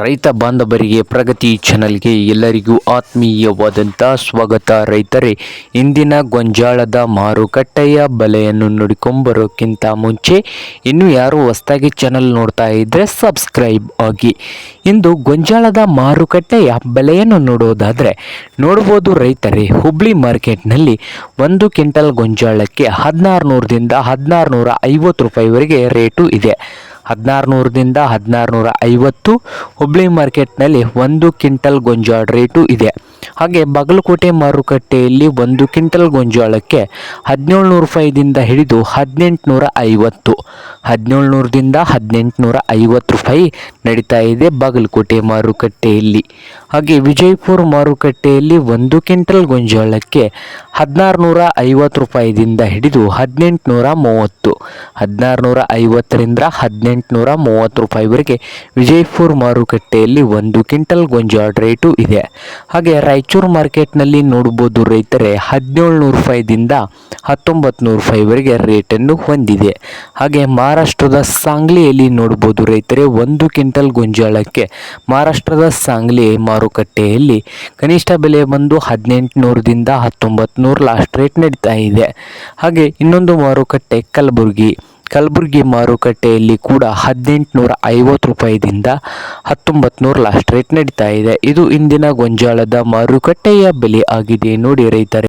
ರೈತ ಬಾಂಧವರಿಗೆ ಪ್ರಗತಿ ಚಾನಲ್ಗೆ ಎಲ್ಲರಿಗೂ ಆತ್ಮೀಯವಾದಂಥ ಸ್ವಾಗತ. ರೈತರೇ, ಇಂದಿನ ಗೊಂಜಾಳದ ಮಾರುಕಟ್ಟೆಯ ಬೆಲೆಯನ್ನು ನೋಡಿಕೊಂಬರೋಕ್ಕಿಂತ ಮುಂಚೆ ಇನ್ನು ಯಾರು ಹೊಸದಾಗಿ ಚಾನಲ್ ನೋಡ್ತಾ ಇದ್ದರೆ ಸಬ್ಸ್ಕ್ರೈಬ್ ಆಗಿ. ಇಂದು ಗೊಂಜಾಳದ ಮಾರುಕಟ್ಟೆಯ ಬೆಲೆಯನ್ನು ನೋಡೋದಾದರೆ, ನೋಡ್ಬೋದು ರೈತರೇ, ಹುಬ್ಳಿ ಮಾರ್ಕೆಟ್ನಲ್ಲಿ ಒಂದು ಕ್ವಿಂಟಲ್ ಗೊಂಜಾಳಕ್ಕೆ ಹದಿನಾರು ನೂರದಿಂದ ಹದಿನಾರು ನೂರ ಐವತ್ತು ರೂಪಾಯಿವರೆಗೆ ರೇಟು ಇದೆ. ಹದಿನಾರು ನೂರದಿಂದ ಹದಿನಾರು ನೂರ ಐವತ್ತು ಹುಬ್ಳಿ ಮಾರ್ಕೆಟ್ನಲ್ಲಿ ಒಂದು ಕ್ವಿಂಟಲ್ ಗೊಂಜಾಳ ರೇಟು ಇದೆ. ಹಾಗೆ ಬಾಗಲಕೋಟೆ ಮಾರುಕಟ್ಟೆಯಲ್ಲಿ ಒಂದು ಕ್ವಿಂಟಲ್ ಗೊಂಜಾಳಕ್ಕೆ ಹದಿನೇಳು ನೂರು ರೂಪಾಯಿದಿಂದ ಹಿಡಿದು ಹದಿನೆಂಟುನೂರ ಐವತ್ತು ಹದಿನೇಳು ನೂರದಿಂದ ಹದಿನೆಂಟುನೂರ ಐವತ್ತು ರೂಪಾಯಿ ನಡೀತಾ ಇದೆ ಬಾಗಲಕೋಟೆ ಮಾರುಕಟ್ಟೆಯಲ್ಲಿ. ಹಾಗೆ ವಿಜಯಪುರ ಮಾರುಕಟ್ಟೆಯಲ್ಲಿ ಒಂದು ಕ್ವಿಂಟಲ್ ಗೊಂಜಾಳಕ್ಕೆ ಹದಿನಾರು ನೂರ ಐವತ್ತು ರೂಪಾಯಿದಿಂದ ಹಿಡಿದು ಹದಿನೆಂಟುನೂರ ಮೂವತ್ತು ಹದಿನಾರು ನೂರ ಐವತ್ತರಿಂದ ಹದಿನೆಂಟುನೂರ ಮೂವತ್ತು ರೂಪಾಯಿವರೆಗೆ ವಿಜಯಪುರ ಮಾರುಕಟ್ಟೆಯಲ್ಲಿ ಒಂದು ಕ್ವಿಂಟಲ್ ಗೊಂಜಾಳ ರೇಟು ಇದೆ. ಹಾಗೆ ರಾಯಚೂರು ಮಾರ್ಕೆಟ್ನಲ್ಲಿ ನೋಡ್ಬೋದು ರೈತರೆ ಹದಿನೇಳು ನೂರು ರೂಪಾಯಿದಿಂದ ಹತ್ತೊಂಬತ್ತು ನೂರು ರೂಪಾಯಿವರೆಗೆ ರೇಟನ್ನು ಹೊಂದಿದೆ. ಹಾಗೆ ಮಹಾರಾಷ್ಟ್ರದ ಸಾಂಗ್ಲಿಯಲ್ಲಿ ನೋಡ್ಬೋದು ರೈತರೆ ಒಂದು ಕ್ವಿಂಟಲ್ ಗೊಂಜಾಳಕ್ಕೆ ಮಹಾರಾಷ್ಟ್ರದ ಸಾಂಗ್ಲಿ ಮಾರುಕಟ್ಟೆಯಲ್ಲಿ ಕನಿಷ್ಠ ಬೆಲೆ ಬಂದು ಹದಿನೆಂಟು ನೂರದಿಂದ ಹತ್ತೊಂಬತ್ತು ನೂರು ಲಾಸ್ಟ್ ರೇಟ್ ನಡೀತಾ ಇದೆ. ಹಾಗೆ ಇನ್ನೊಂದು ಮಾರುಕಟ್ಟೆ ಕಲಬುರಗಿ. ಕಲಬುರಗಿ ಮಾರುಕಟ್ಟೆಯಲ್ಲಿ ಕೂಡ ಹದಿನೆಂಟುನೂರ ಐವತ್ತು ರೂಪಾಯಿದಿಂದ ಹತ್ತೊಂಬತ್ತು ಲಾಸ್ಟ್ ರೇಟ್ ನಡೀತಾ ಇದೆ. ಇದು ಇಂದಿನ ಗೊಂಜಾಳದ ಮಾರುಕಟ್ಟೆಯ ಬೆಲೆ ಆಗಿದೆ. ನೋಡಿ ರೈತರೆ.